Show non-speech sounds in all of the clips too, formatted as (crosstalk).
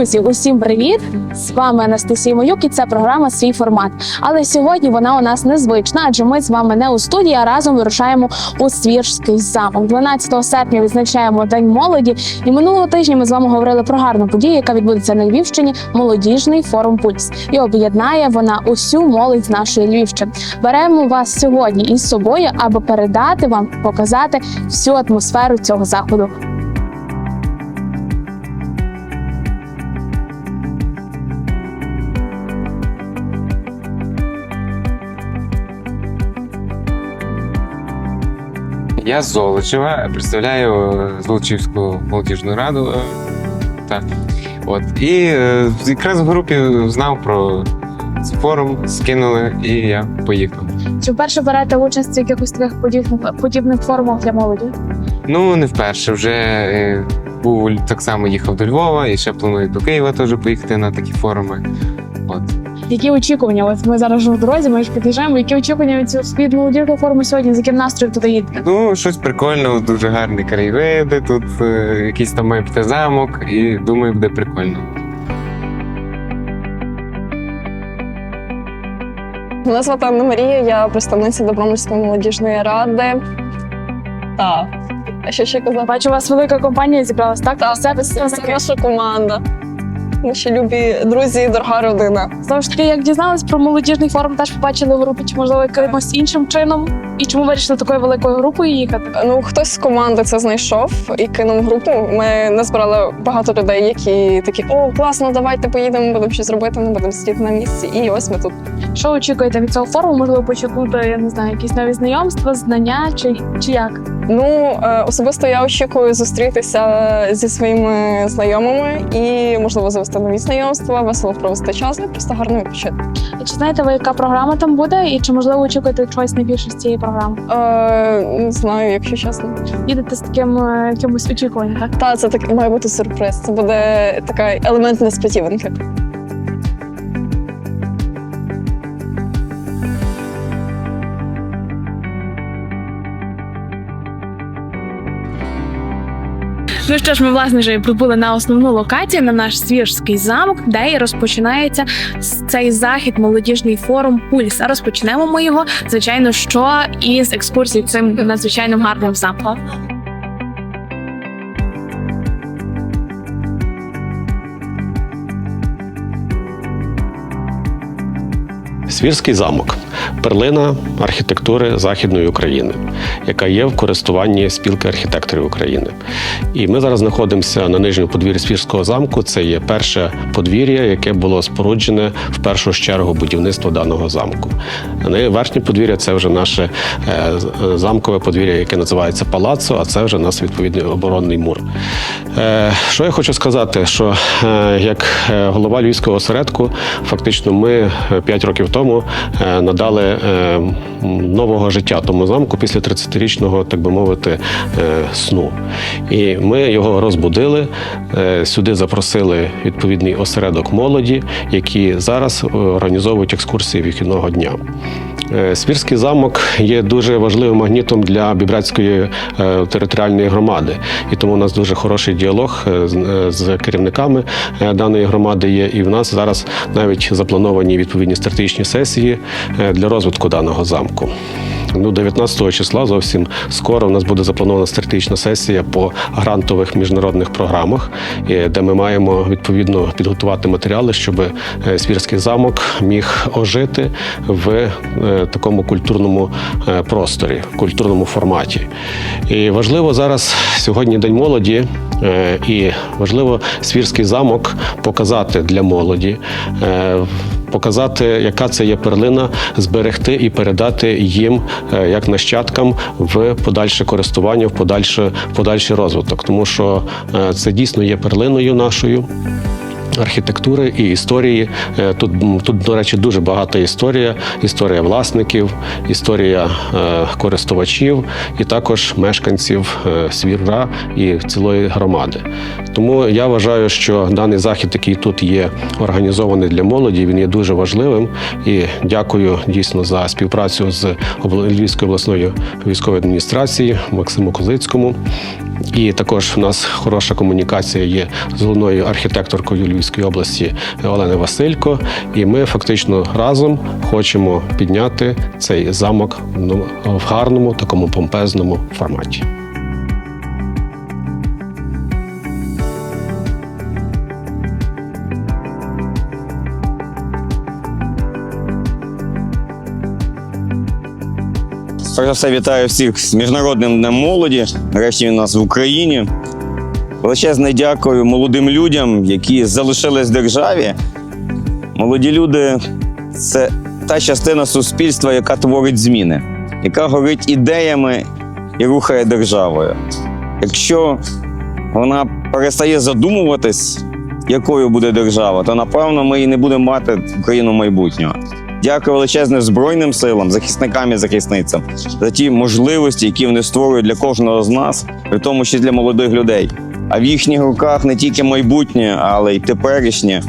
Друзі, усім привіт! З вами Анастасія Моюк і це програма Свій формат. Але сьогодні вона у нас незвична, адже ми з вами не у студії, а разом вирушаємо у Свірський замок. 12 серпня відзначаємо День молоді. І минулого тижня ми з вами говорили про гарну подію, яка відбудеться на Львівщині молодіжний форум Пульс. І об'єднає вона усю молодь з нашої Львівщини. Беремо вас сьогодні із собою, аби передати вам, показати всю атмосферу цього заходу. Я з Золочева, представляю е, Золочівську молодіжну раду. е, Так. От. І е, якраз в групі знав про цей форум, скинули, і я поїхав. Чи вперше берете участь в якихось таких подібних подібних форумах для молоді? Ну, не вперше, вже був так само їхав до Львова і ще планую до Києва теж поїхати на такі форуми. Які очікування? От ми зараз вже в дорозі, ми ж під'їжджаємо. Які очікування від цього від молодіжного форуму сьогодні? З яким настроєм туди їдете? Ну, щось прикольне, дуже гарні краєвиди, тут е, якийсь там має бути замок, і думаю, буде прикольно. Мене звати Анна Марія, я представниця Добромольської молодіжної ради. Так. А що ще казати? Бачу, у вас велика компанія зібралась, так? Так, це наша команда. Наші любі друзі дорога родина. Знову ж таки, як дізнались про молодіжний форум, теж побачили в групі, чи можливо якимось іншим чином? І чому вирішили такою великою групою їхати? Ну, хтось з команди це знайшов і кинув групу. Ми назбирали багато людей, які такі: о, класно, давайте поїдемо, будемо щось робити, не будемо сидіти на місці. І ось ми тут. Що очікуєте від цього форуму? Можливо, почекути, я не знаю, якісь нові знайомства, знання чи, чи як? Ну, е, особисто я очікую зустрітися зі своїми знайомими і, можливо, завести нові знайомства, весело провести час і просто гарно відпочити. А Чи знаєте ви, яка програма там буде? І чи можливо очікуєте чогось найбільше з цієї програми? Е, не знаю, якщо чесно. Їдете з таким е, якимось очікуванням, так? Та це так має бути сюрприз. Це буде така елемент несподіванки. Ну що ж, ми власне вже прибули на основну локацію на наш свіжський замок, де і розпочинається цей захід молодіжний форум Пульс. А розпочнемо ми його, звичайно, що із екскурсії цим надзвичайним гарним замком. Свірський замок перлина архітектури Західної України, яка є в користуванні спілки архітекторів України. І ми зараз знаходимося на нижньому подвір'ї Свірського замку. Це є перше подвір'я, яке було споруджене в першу чергу будівництво даного замку. Верхнє подвір'я це вже наше е, замкове подвір'я, яке називається Палацо, а це вже у нас відповідний оборонний мур. Е, Що я хочу сказати, що е, як голова Львівського осередку, фактично, ми 5 років тому е, надали е, нового життя тому замку після 30-річного, так би мовити, е, сну. І ми його розбудили. Сюди запросили відповідний осередок молоді, які зараз організовують екскурсії вихідного дня. Е, Свірський замок є дуже важливим магнітом для Бібрацької е, територіальної громади, і тому у нас дуже хороший діалог е, з- керівниками даної громади є. І в нас зараз навіть заплановані відповідні стратегічні сесії для розвитку даного замку. Ну, 19 числа зовсім скоро у нас буде запланована стратегічна сесія по грантових міжнародних програмах, е, де ми маємо відповідно підготувати матеріали, щоб е, Свірський замок міг ожити в е, такому культурному просторі, культурному форматі. І важливо зараз сьогодні День молоді. І важливо Свірський замок показати для молоді, показати, яка це є перлина, зберегти і передати їм е, як нащадкам в подальше користування, в подальше, в подальший розвиток, тому що е, це дійсно є перлиною нашою. Архітектури і історії Е, тут, тут, до речі, дуже багата історія: історія власників, історія е, користувачів і також мешканців е, свіра і цілої громади. Тому я вважаю, що даний захід, який тут є організований для молоді, він є дуже важливим. І дякую дійсно за співпрацю з Львівською обласною військовою адміністрацією Максиму Козицькому. І також у нас хороша комунікація є з головною архітекторкою Львівської області Оленою Василько. І ми фактично разом хочемо підняти цей замок в гарному такому помпезному форматі. Перш за все, вітаю всіх з Міжнародним днем молоді. Нарешті він у нас в Україні. Величезне дякую молодим людям, які залишились в державі. Молоді люди це та частина суспільства, яка творить зміни, яка горить ідеями і рухає державою. Якщо вона перестає задумуватись, якою буде держава, то напевно ми і не будемо мати Україну майбутнього. Дякую величезне Збройним силам, захисникам і захисницям за ті можливості, які вони створюють для кожного з нас, при тому числі для молодих людей. А в їхніх руках не тільки майбутнє, але й теперішнє.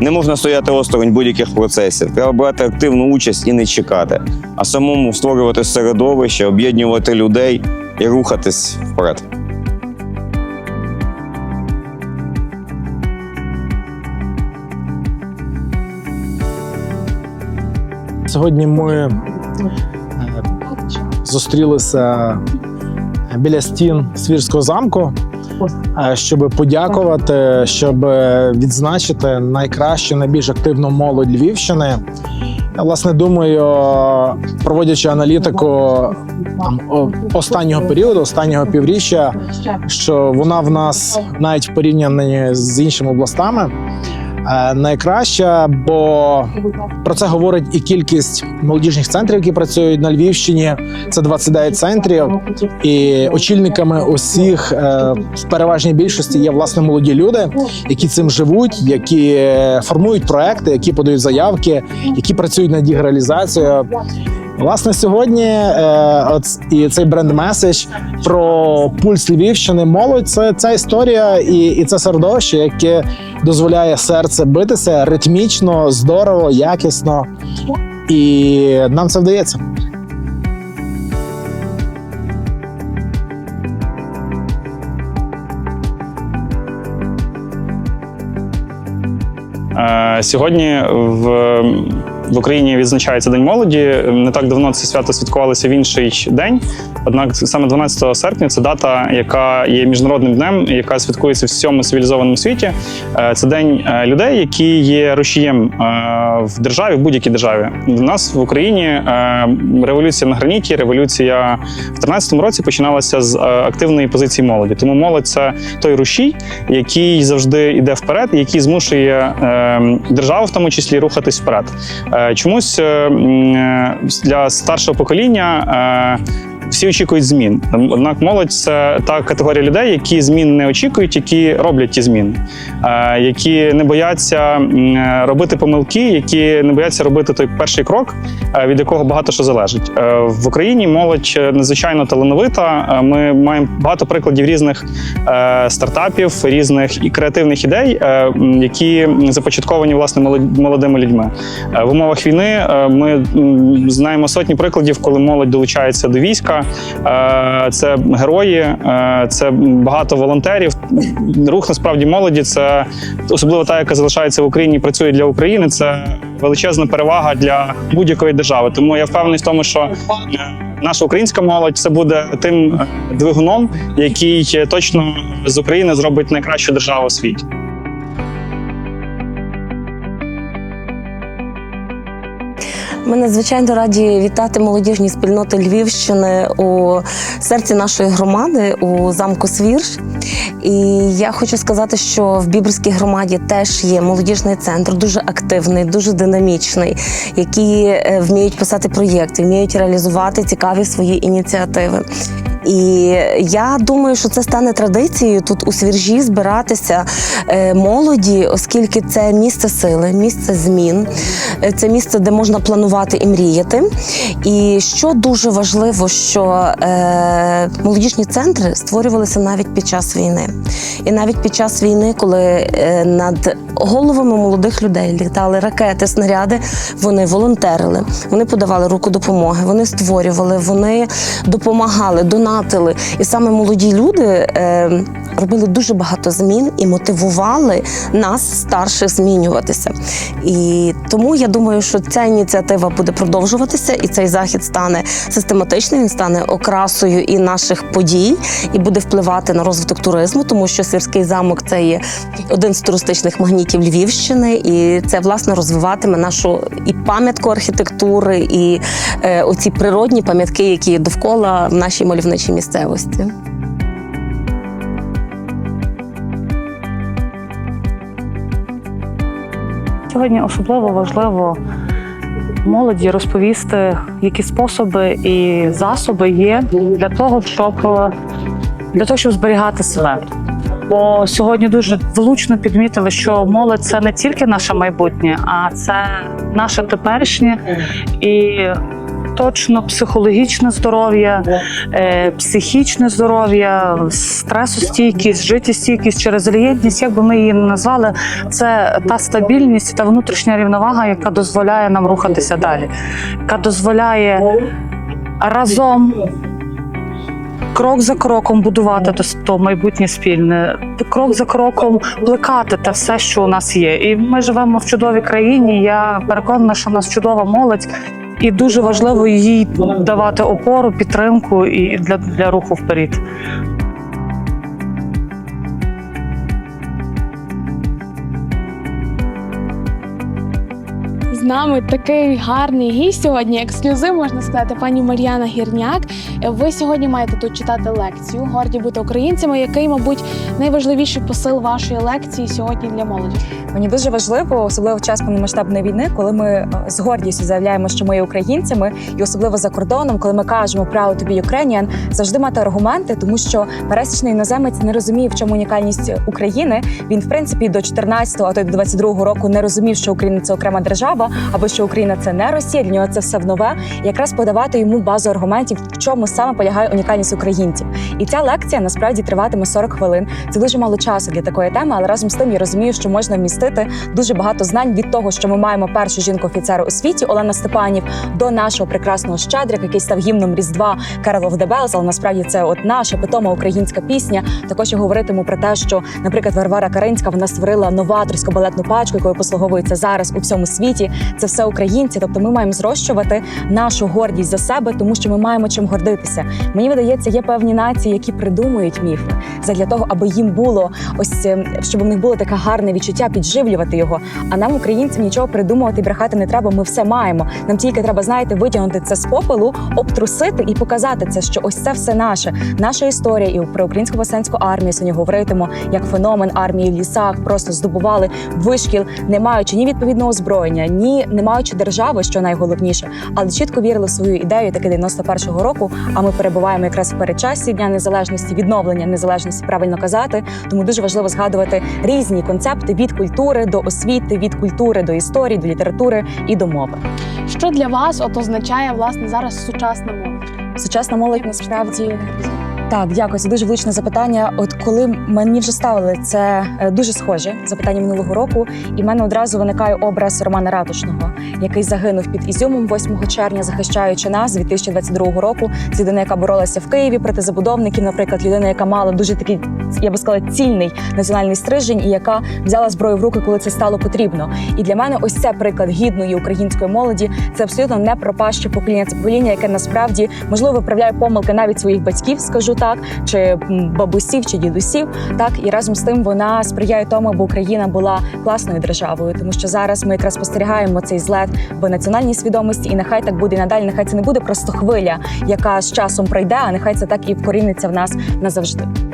Не можна стояти осторонь будь-яких процесів. Треба брати активну участь і не чекати, а самому створювати середовище, об'єднувати людей і рухатись вперед. Сьогодні ми е, зустрілися біля стін Свірського замку, е, щоб подякувати, щоб відзначити найкращу, найбільш активну молодь Львівщини. Я власне думаю, проводячи аналітику там, останнього періоду, останнього півріччя, що вона в нас навіть в порівнянні з іншими областами е, найкраща, бо про це говорить і кількість молодіжних центрів, які працюють на Львівщині. Це 29 центрів. І очільниками усіх е, в переважній більшості є власне молоді люди, які цим живуть, які е, формують проекти, які подають заявки, які працюють над їх реалізацією. Власне, сьогодні е, от, і цей бренд-меседж про пульс Львівщини молодь це ця історія і, і це середовище, яке дозволяє серце битися ритмічно, здорово, якісно. І нам це вдається. Е, Сьогодні в, в Україні відзначається День молоді. Не так давно це свято святкувалося в інший день. Однак саме 12 серпня це дата, яка є міжнародним днем, яка святкується в всьому цивілізованому світі. Е, Це день е, людей, які є рушієм е, в державі, в будь-якій державі. У нас в Україні революція на граніті, революція в 13-му році починалася з активної позиції молоді. Тому молодь це той рушій, який завжди йде вперед, який змушує е, державу, в тому числі, рухатись вперед. Чомусь для старшого покоління. Всі очікують змін. Однак молодь це та категорія людей, які змін не очікують, які роблять ті зміни, е, які не бояться е, робити помилки, які не бояться робити той перший крок, е, від якого багато що залежить. В Україні молодь надзвичайно талановита. Ми маємо багато прикладів різних стартапів, різних і креативних ідей, які започатковані власне молод- молодими людьми. В умовах війни ми знаємо сотні прикладів, коли молодь долучається до війська. Е, Це герої, е, це багато волонтерів. Рух насправді молоді це особливо та, яка залишається в Україні, працює для України. Це величезна перевага для будь-якої держави. Тому я впевнений в тому, що е, наша українська молодь це буде тим двигуном, який точно з України зробить найкращу державу у світі. Ми надзвичайно раді вітати молодіжні спільноти Львівщини у серці нашої громади у замку Свірш. І я хочу сказати, що в Бібрській громаді теж є молодіжний центр, дуже активний, дуже динамічний, які е, вміють писати проєкти, вміють реалізувати цікаві свої ініціативи. І я думаю, що це стане традицією тут у свіржі збиратися е, молоді, оскільки це місце сили, місце змін, е, це місце, де можна планувати і мріяти. І що дуже важливо, що е, молодіжні центри створювалися навіть під час війни. І навіть під час війни, коли над головами молодих людей літали ракети, снаряди, вони волонтерили, вони подавали руку допомоги, вони створювали, вони допомагали, донатили. Донатили. І саме молоді люди е, робили дуже багато змін і мотивували нас, старших, змінюватися. І тому я думаю, що ця ініціатива буде продовжуватися, і цей захід стане систематичним, він стане окрасою і наших подій, і буде впливати на розвиток туризму, тому що Свірський замок це є один з туристичних магнітів Львівщини, і це власне розвиватиме нашу і пам'ятку архітектури, і е, оці природні пам'ятки, які довкола в нашій мальовничій місцевості. Сьогодні особливо важливо молоді розповісти, які способи і засоби є для того, щоб для того, щоб зберігати себе. Бо сьогодні дуже влучно підмітили, що молодь це не тільки наше майбутнє, а це наше теперішнє і точно психологічне здоров'я, е, психічне здоров'я, стресостійкість, життєстійкість чи резилієнтність, як би ми її назвали, це та стабільність, та внутрішня рівновага, яка дозволяє нам рухатися далі, яка дозволяє разом. Крок за кроком будувати то, то майбутнє спільне, крок за кроком плекати те все, що у нас є. І ми живемо в чудовій країні. Я переконана, що у нас чудова молодь, і дуже важливо їй давати опору, підтримку і для, для руху вперед. З нами такий гарний гість сьогодні. Ексклюзив можна сказати, пані Мар'яна Гірняк. Ви сьогодні маєте тут читати лекцію Горді бути українцями. Який, мабуть, найважливіший посил вашої лекції сьогодні для молоді? Мені дуже важливо, особливо в час повномасштабної війни, коли ми е, з гордістю заявляємо, що ми є українцями, і особливо за кордоном, коли ми кажемо «Proud to be Ukrainian», завжди мати аргументи, тому що пересічний іноземець не розуміє, в чому унікальність України. Він, в принципі, до 14-го, а то й до 22-го року не розумів, що Україна це окрема держава, або що Україна це не Росія. Для нього це все в нове. Якраз подавати йому базу аргументів, в чому саме полягає унікальність українців. І ця лекція насправді триватиме 40 хвилин. Це дуже мало часу для такої теми, але разом з тим я розумію, що можна вмістити дуже багато знань від того, що ми маємо першу жінку-офіцера у світі Олена Степанів, до нашого прекрасного щедрика, який став гімном Різдва Carol of Але насправді це от наша питома українська пісня. Також я говоритиму про те, що, наприклад, Варвара Каринська вона створила новаторську балетну пачку, якою послуговується зараз у всьому світі. Це все українці. Тобто, ми маємо зрощувати нашу гордість за себе, тому що ми маємо чим гордитися. Мені видається, є певні нації, які придумують міфи задля того, аби їм було ось е, щоб у них було таке гарне відчуття підживлювати його. А нам, українцям, нічого придумувати і брехати не треба. Ми все маємо. Нам тільки треба, знаєте, витягнути це з попелу, обтрусити і показати це, що ось це все наше, наша історія. І про українську повстанську армію сьогодні говоритимемо як феномен армії в лісах, просто здобували вишкіл, не маючи ні відповідного озброєння, ні не маючи держави, що найголовніше, але чітко вірили в свою ідею таки 91-го року. А ми перебуваємо якраз в передчасті дня незалежності, відновлення незалежності, правильно казати. Тому дуже важливо згадувати різні концепти від культури до освіти, від культури до історії, до літератури і до мови. Що для вас от означає власне зараз сучасна молодь? Сучасна молодь насправді. Так, дякую. Це дуже влучне запитання. От коли мені вже ставили це е, дуже схоже запитання минулого року, і в мене одразу виникає образ Романа Ратушного, який загинув під Ізюмом 8 червня, захищаючи нас з 2022 року. Це людина, яка боролася в Києві проти забудовників, наприклад, людина, яка мала дуже такий, я би сказала, цільний національний стрижень, і яка взяла зброю в руки, коли це стало потрібно. І для мене ось це приклад гідної української молоді. Це абсолютно не пропаще покоління. Це покоління, яке насправді можливо виправляє помилки навіть своїх батьків, скажу так, чи бабусів, чи дідусів. Так і разом з тим вона сприяє тому, аби Україна була класною державою, тому що зараз ми якраз спостерігаємо цей злет в національній свідомості, і нехай так буде і надалі. Нехай це не буде просто хвиля, яка з часом пройде, а нехай це так і вкоріниться в нас назавжди.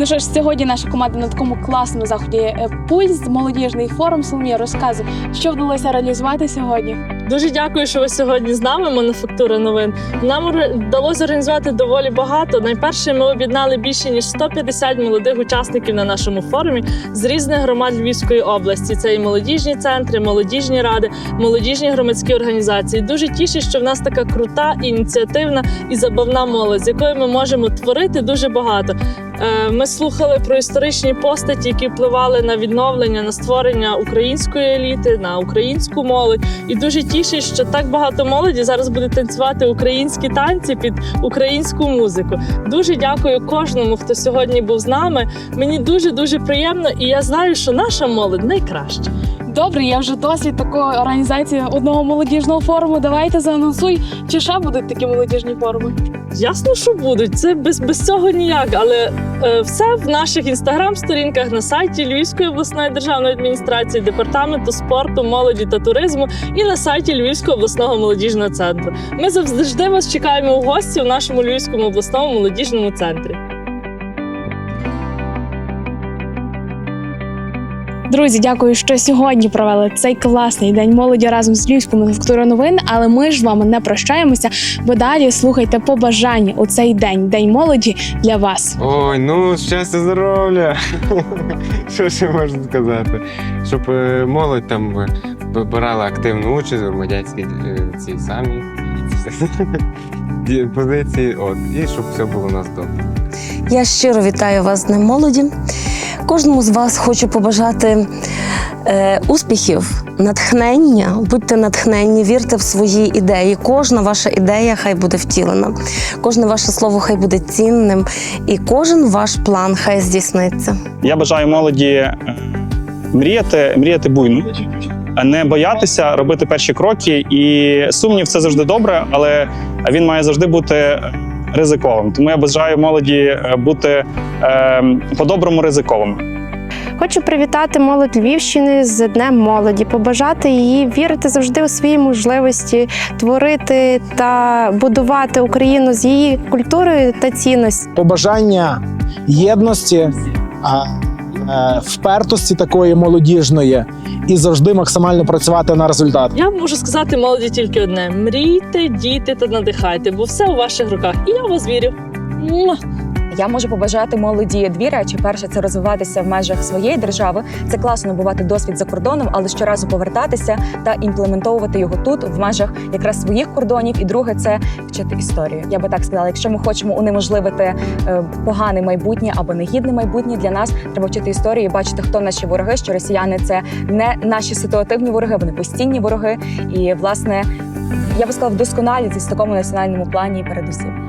Ну що ж, сьогодні наша команда на такому класному заході е, пульс, молодіжний форум. Соломія розказує, що вдалося реалізувати сьогодні. Дуже дякую, що ви сьогодні з нами. Мануфактура новин. Нам вдалося організувати доволі багато. Найперше ми об'єднали більше ніж 150 молодих учасників на нашому форумі з різних громад Львівської області. Це і молодіжні центри, молодіжні ради, молодіжні громадські організації. Дуже тішить, що в нас така крута, ініціативна і забавна молодь, з якою ми можемо творити дуже багато. Е, Ми слухали про історичні постаті, які впливали на відновлення, на створення української еліти, на українську молодь. І дуже тішить, що так багато молоді зараз буде танцювати українські танці під українську музику. Дуже дякую кожному, хто сьогодні був з нами. Мені дуже дуже приємно, і я знаю, що наша молодь найкраща. Добре, я вже досвід такої організації одного молодіжного форуму. Давайте заанонсуй, чи ще будуть такі молодіжні форуми. Ясно, що будуть. Це без, без цього ніяк. Але е, все в наших інстаграм-сторінках на сайті Львівської обласної державної адміністрації, департаменту спорту, молоді та туризму і на сайті Львівського обласного молодіжного центру. Ми завжди вас чекаємо у гості в нашому Львівському обласному молодіжному центрі. Друзі, дякую, що сьогодні провели цей класний день молоді разом з Львівською мануфактурою новин. Але ми ж з вами не прощаємося, бо далі слухайте побажання у цей день, день молоді для вас. Ой, ну щастя, здоров'я. (laughs) Що ще можна сказати? Щоб е, молодь там брала активну участь у громадянській е, цій самій (laughs) позиції. От, і щоб все було у нас добре. Я щиро вітаю вас з Днем молоді. Кожному з вас хочу побажати е, успіхів, натхнення. Будьте натхненні, вірте в свої ідеї. Кожна ваша ідея хай буде втілена, кожне ваше слово хай буде цінним, і кожен ваш план хай здійсниться. Я бажаю молоді е, мріяти, мріяти буйно, не боятися робити перші кроки. І сумнів це завжди добре, але він має завжди бути ризиковим. Тому я бажаю молоді е, бути е, по-доброму ризиковим. Хочу привітати молодь Львівщини з Днем молоді, побажати її вірити завжди у свої можливості, творити та будувати Україну з її культурою та цінності. Побажання єдності, впертості такої молодіжної і завжди максимально працювати на результат. Я можу сказати молоді тільки одне: мрійте, дійте та надихайте, бо все у ваших руках. І я вас вірю. Я можу побажати молоді дві речі. Перше це розвиватися в межах своєї держави. Це класно набувати досвід за кордоном, але щоразу повертатися та імплементовувати його тут, в межах якраз своїх кордонів. І друге це вчити історію. Я би так сказала, якщо ми хочемо унеможливити е, погане майбутнє або негідне майбутнє для нас, треба вчити історію, і бачити, хто наші вороги. Що росіяни це не наші ситуативні вороги, вони постійні вороги. І власне я би сказала, вдосконалітись в такому національному плані передусім.